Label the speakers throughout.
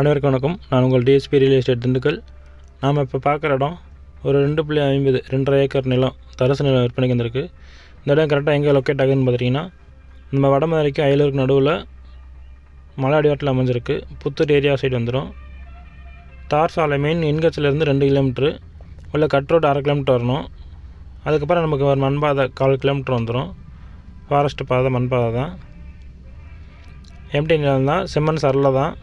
Speaker 1: அனைவருக்கும் வணக்கம். நான் உங்கள் டிஎஸ்பி ரியல் எஸ்டேட் திண்டுக்கல். நாம் இப்போ பார்க்குற இடம் ஒரு ரெண்டு புள்ளி ஐம்பது ரெண்டரை ஏக்கர் நிலம் தரசு நிலம் விற்பனைக்கு வந்திருக்கு. இந்த இடம் கரெக்டாக எங்கே லொக்கேட் ஆகுதுன்னு பார்த்துட்டிங்கன்னா நம்ம வடமதுரைக்கு அயலூருக்கு நடுவில் மலை அடிவாட்டில் அமைஞ்சிருக்கு. புத்தூர் ஏரியா சைடு வந்துடும் தார் சாலை மெயின் இன்கச்சிலேருந்து ரெண்டு கிலோமீட்ரு உள்ள கட் ரோடு அரை கிலோமீட்டர் வரணும். அதுக்கப்புறம் நமக்கு ஒரு மண்பாதை கால் கிலோமீட்டர் வந்துடும் ஃபாரஸ்ட் பாதை மண்பாதை தான். எம்டி நிலம் தான் செம்மண் சரளை தான்.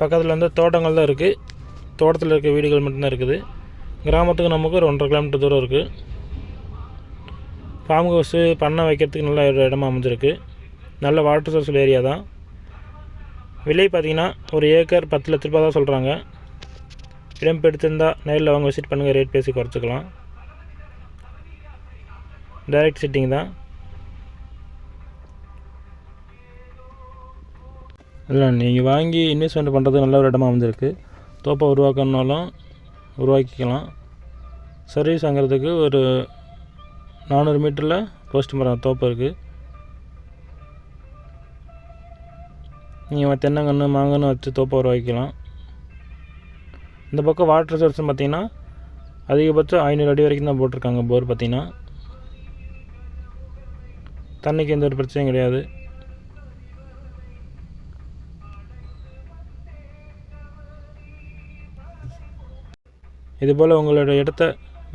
Speaker 1: பக்கத்தில் வந்து தோட்டங்கள் தான் இருக்குது தோட்டத்தில் இருக்க வீடுகள் மட்டும்தான் இருக்குது. கிராமத்துக்கு நமக்கு ஒரு ஒன்றரை கிலோமீட்டர் தூரம் இருக்குது ஃபார்ம் ஹவுஸு பண்ணை வைக்கிறதுக்கு நல்ல ஒரு இடமா அமைஞ்சிருக்கு. நல்ல வாட்டர் சோர்ஸ் ஏரியா தான். விலை பார்த்திங்கன்னா ஒரு ஏக்கர் பத்து லட்ச ரூபா தான் சொல்கிறாங்க இடம் பிடித்திருந்தா நேரில் வாங்க விசிட் பண்ணுங்கள் ரேட் பேசி குறைச்சிக்கலாம். டைரக்ட் சிட்டிங் தான். இல்லை நீங்கள் வாங்கி இன்வெஸ்ட்மெண்ட் பண்ணுறது நல்ல ஒரு இடமா அமைஞ்சிருக்கு. தோப்பை உருவாக்கணுனாலும் உருவாக்கிக்கலாம். சர்வீஸ் வாங்குறதுக்கு ஒரு நானூறு மீட்டரில் போஸ்ட் மரம் தோப்பு இருக்குது நீங்கள் தென்னங்கன்று மாங்கன்று வச்சு தோப்பை உருவாக்கிக்கலாம். இந்த பக்கம் வாட்டர் சோர்ஸ்னு பார்த்தீங்கன்னா அதிகபட்சம் ஐநூறு அடி வரைக்கும் தான் போட்டிருக்காங்க போர் பார்த்திங்கன்னா தண்ணிக்கு எந்த ஒரு பிரச்சனையும் கிடையாது. இதுபோல் உங்களோட இடத்த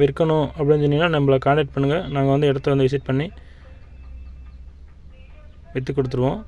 Speaker 1: விற்கணும் அப்படின்னு சொன்னீங்கன்னா நம்மளை காண்டாக்ட் பண்ணுங்கள் நாங்கள் வந்து இடத்த வந்து விசிட் பண்ணி விற்று கொடுத்துருவோம்.